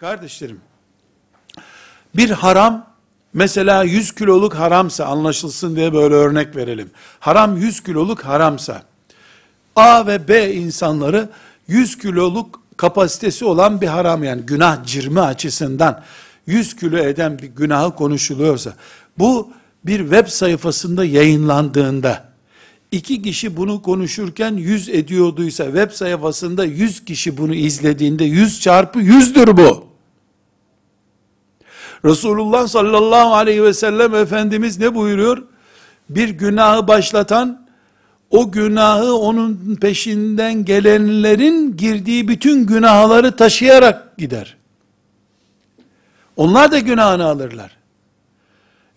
Kardeşlerim, bir haram, mesela 100 kiloluk haramsa, anlaşılsın diye böyle örnek verelim. Haram 100 kiloluk haramsa, A ve B insanları 100 kiloluk kapasitesi olan bir haram yani günah cirmi açısından 100 kilo eden bir günahı konuşuluyorsa, bu bir web sayfasında yayınlandığında, iki kişi bunu konuşurken 100 ediyorduysa, web sayfasında 100 kişi bunu izlediğinde 100 çarpı 100'dür bu. Resulullah sallallahu aleyhi ve sellem Efendimiz ne buyuruyor? Bir günahı başlatan, o günahı onun peşinden gelenlerin girdiği bütün günahları taşıyarak gider. Onlar da günahını alırlar.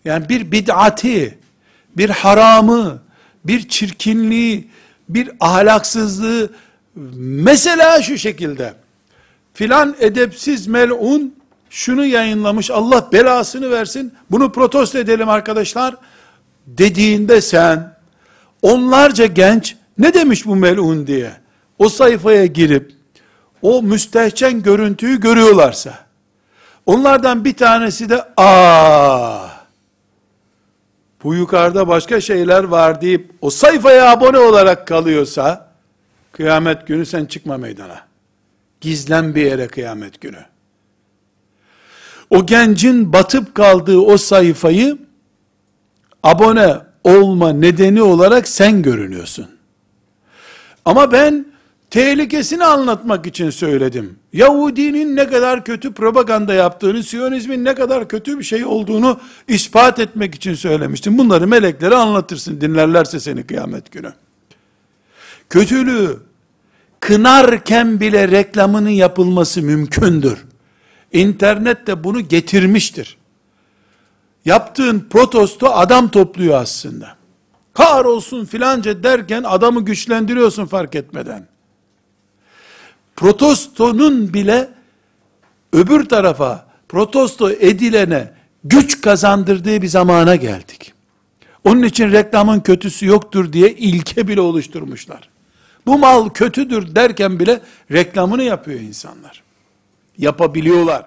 Yani bir bid'ati, bir haramı, bir çirkinliği, bir ahlaksızlığı, mesela şu şekilde, filan edepsiz melun, şunu yayınlamış, Allah belasını versin, bunu protesto edelim arkadaşlar, dediğinde sen, onlarca genç, ne demiş bu melun diye, o sayfaya girip, o müstehcen görüntüyü görüyorlarsa, onlardan bir tanesi de, aa, bu yukarıda başka şeyler var deyip, o sayfaya abone olarak kalıyorsa, kıyamet günü sen çıkma meydana. Gizlen bir yere kıyamet günü o gencin batıp kaldığı o sayfayı abone olma nedeni olarak sen görünüyorsun. Ama ben tehlikesini anlatmak için söyledim. Yahudinin ne kadar kötü propaganda yaptığını, Siyonizmin ne kadar kötü bir şey olduğunu ispat etmek için söylemiştim. Bunları meleklere anlatırsın, dinlerlerse seni kıyamet günü. Kötülüğü kınarken bile reklamının yapılması mümkündür. İnternet de bunu getirmiştir. Yaptığın protesto adam topluyor aslında. Kar olsun filanca derken adamı güçlendiriyorsun fark etmeden. Protestonun bile öbür tarafa protesto edilene güç kazandırdığı bir zamana geldik. Onun için reklamın kötüsü yoktur diye ilke bile oluşturmuşlar. Bu mal kötüdür derken bile reklamını yapıyor insanlar yapabiliyorlar.